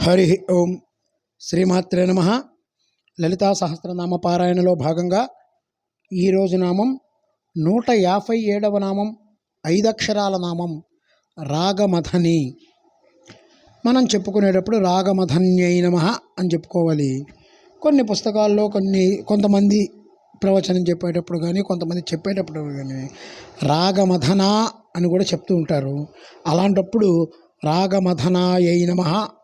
హరి ఓం శ్రీమాత్రే నమ. లలితా సహస్రనామ పారాయణలో భాగంగా ఈరోజు నామం నూట యాభై ఏడవ నామం ఐదక్షరాల నామం రాగమథని మనం చెప్పుకునేటప్పుడు రాగమధన్యై నమ అని చెప్పుకోవాలి. కొన్ని పుస్తకాల్లో కొన్ని కొంతమంది ప్రవచనం చెప్పేటప్పుడు కానీ కొంతమంది చెప్పేటప్పుడు కానీ రాగమథన అని కూడా చెప్తూ ఉంటారు. అలాంటప్పుడు రాగమథనాయై నమ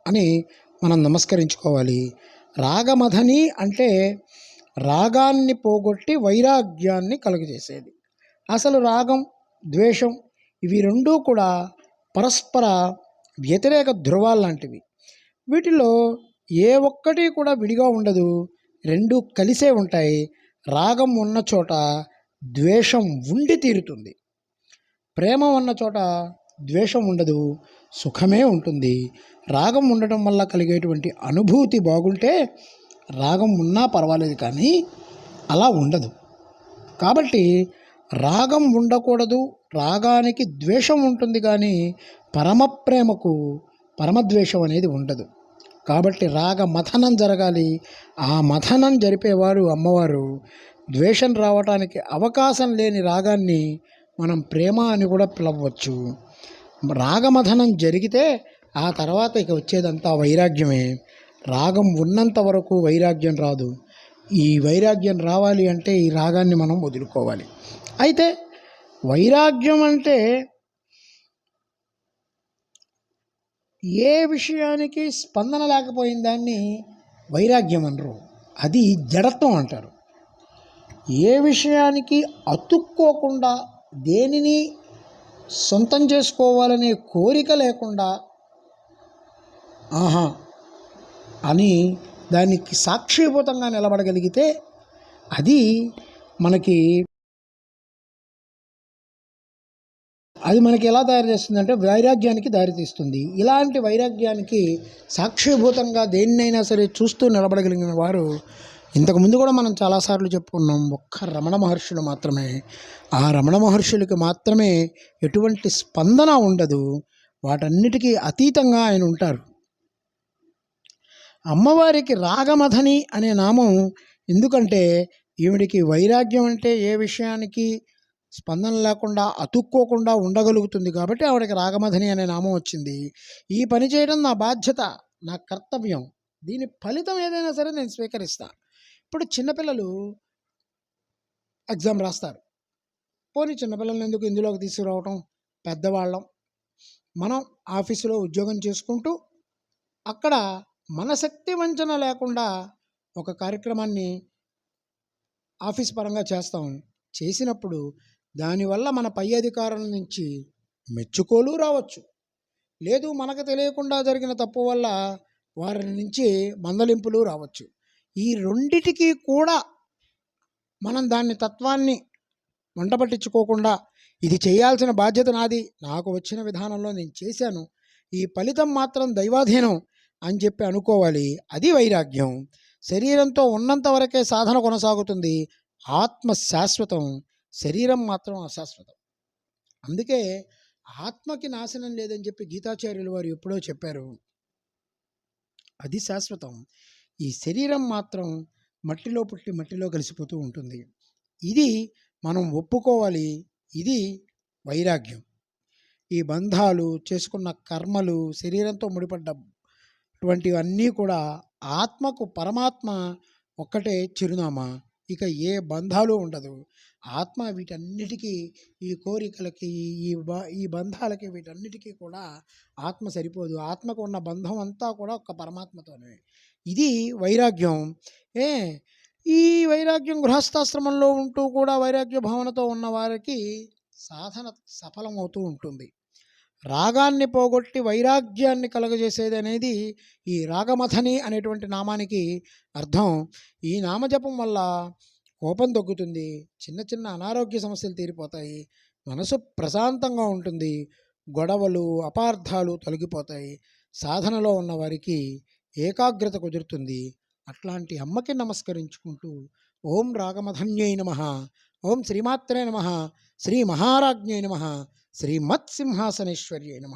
అని మనం నమస్కరించుకోవాలి. రాగమథని అంటే రాగాన్ని పోగొట్టి వైరాగ్యాన్ని కలుగజేసేది. అసలు రాగం ద్వేషం ఇవి రెండూ కూడా పరస్పర వ్యతిరేక ధృవాలు లాంటివి. వీటిలో ఏ ఒక్కటి కూడా విడిగా ఉండదు. రెండు కలిసే ఉంటాయి. రాగం ఉన్న చోట ద్వేషం ఉండి తీరుతుంది. ప్రేమ ఉన్న చోట ద్వేషం ఉండదు సుఖమే ఉంటుంది. రాగం ఉండటం వల్ల కలిగేటువంటి అనుభూతి బాగుంటే రాగం ఉన్నా పర్వాలేదు కానీ అలా ఉండదు. కాబట్టి రాగం ఉండకూడదు రాగానికి ద్వేషం ఉంటుంది కానీ పరమ ప్రేమకు పరమద్వేషం అనేది ఉండదు. కాబట్టి రాగ మథనం జరగాలి. ఆ మథనం జరిపేవారు అమ్మవారు. ద్వేషం రావటానికి అవకాశం లేని రాగాన్ని మనం ప్రేమ అని కూడా పిలవచ్చు రాగమథనం జరిగితే ఆ తర్వాత ఇక వచ్చేదంతా వైరాగ్యమే. రాగం ఉన్నంత వరకు వైరాగ్యం రాదు. ఈ వైరాగ్యం రావాలి అంటే ఈ రాగాన్ని మనం వదులుకోవాలి. అయితే వైరాగ్యం అంటే ఏ విషయానికి స్పందన లేకపోయిన దాన్ని వైరాగ్యం అనరు. అది జడత్వం అంటారు. ఏ విషయానికి అతుక్కోకుండా దేనిని సొంతం చేసుకోవాలనే కోరిక లేకుండా ఆహా అని దానికి సాక్షిభూతంగా నిలబడగలిగితే అది మనకి అది మనకి ఎలా తయారు చేస్తుందంటే వైరాగ్యానికి దారితీస్తుంది. ఇలాంటి వైరాగ్యానికి సాక్షిభూతంగా దేన్నైనా సరే చూస్తూ నిలబడగలిగిన వారు ఇంతకుముందు కూడా మనం చాలాసార్లు చెప్పుకున్నాం ఒక్క రమణ మహర్షులు మాత్రమే. ఆ రమణ మహర్షులకి మాత్రమే ఎటువంటి స్పందన ఉండదు. వాటన్నిటికీ అతీతంగా ఆయన ఉంటారు. అమ్మవారికి రాగమథని అనే నామం ఎందుకంటే ఈవిడికి వైరాగ్యం అంటే ఏ విషయానికి స్పందన లేకుండా అతుక్కోకుండా ఉండగలుగుతుంది కాబట్టి ఆవిడకి రాగమధని అనే నామం వచ్చింది. ఈ పని చేయడం నా బాధ్యత నా కర్తవ్యం. దీని ఫలితం ఏదైనా సరే నేను స్వీకరిస్తాను ఇప్పుడు చిన్నపిల్లలు ఎగ్జామ్ రాస్తారు. పోనీ చిన్నపిల్లల్ని ఎందుకు ఇందులోకి తీసుకురావటం? పెద్దవాళ్ళం. మనం ఆఫీసులో ఉద్యోగం చేసుకుంటూ అక్కడ మన శక్తి వంచన లేకుండా ఒక కార్యక్రమాన్ని ఆఫీస్ పరంగా చేస్తాం. చేసినప్పుడు దానివల్ల మన పై అధికారుల నుంచి మెచ్చుకోలు రావచ్చు. లేదు మనకు తెలియకుండా జరిగిన తప్పు వల్ల వారి నుంచి మందలింపులు రావచ్చు. ఈ రెండిటికి కూడా మనం దాన్ని తత్వాన్ని వంటపట్టించుకోకుండా ఇది చేయాల్సిన బాధ్యత నాది నాకు వచ్చిన విధానంలో నేను చేశాను ఈ ఫలితం మాత్రం దైవాధీనం అని చెప్పి అనుకోవాలి. అది వైరాగ్యం. శరీరంతో ఉన్నంత వరకే సాధన కొనసాగుతుంది. ఆత్మ శాశ్వతం. శరీరం మాత్రం అశాశ్వతం. అందుకే ఆత్మకి నాశనం లేదని చెప్పి గీతాచార్యులు వారు ఎప్పుడో చెప్పారు. అది శాశ్వతం. ఈ శరీరం మాత్రం మట్టిలో పుట్టి మట్టిలో కలిసిపోతూ ఉంటుంది. ఇది మనం ఒప్పుకోవాలి. ఇది వైరాగ్యం. ఈ బంధాలు చేసుకున్న కర్మలు శరీరంతో ముడిపడ్డటువంటివన్నీ కూడా ఆత్మకు పరమాత్మ ఒక్కటే చిరునామా. ఇక ఏ బంధాలు ఉండదు. ఆత్మ వీటన్నిటికీ ఈ కోరికలకి ఈ బ ఈ బంధాలకి వీటన్నిటికీ కూడా ఆత్మ సరిపోదు. ఆత్మకు ఉన్న బంధం అంతా కూడా ఒక పరమాత్మతోనే. ఇది వైరాగ్యం. ఏ? ఈ వైరాగ్యం గృహస్థాశ్రమంలో ఉంటూ కూడా వైరాగ్య భావనతో ఉన్న వారికి సాధన సఫలమవుతూ ఉంటుంది. రాగాన్ని పోగొట్టి వైరాగ్యాన్ని కలుగజేసేది అనేది ఈ రాగమథని అనేటువంటి నామానికి అర్థం. ఈ నామజపం వల్ల కోపం తగ్గుతుంది చిన్న చిన్న అనారోగ్య సమస్యలు తీరిపోతాయి మనసు ప్రశాంతంగా ఉంటుంది గొడవలు అపార్థాలు తొలగిపోతాయి. సాధనలో ఉన్నవారికి ఏకాగ్రత కుదురుతుంది. అట్లాంటి అమ్మకి నమస్కరించుకుంటూ ఓం రాగమధన్యై నమ ఓం శ్రీమాత్రే నమ శ్రీ మహారాజ్ఞై నమ శ్రీమత్సింహాసనేశ్వర్యై నమ.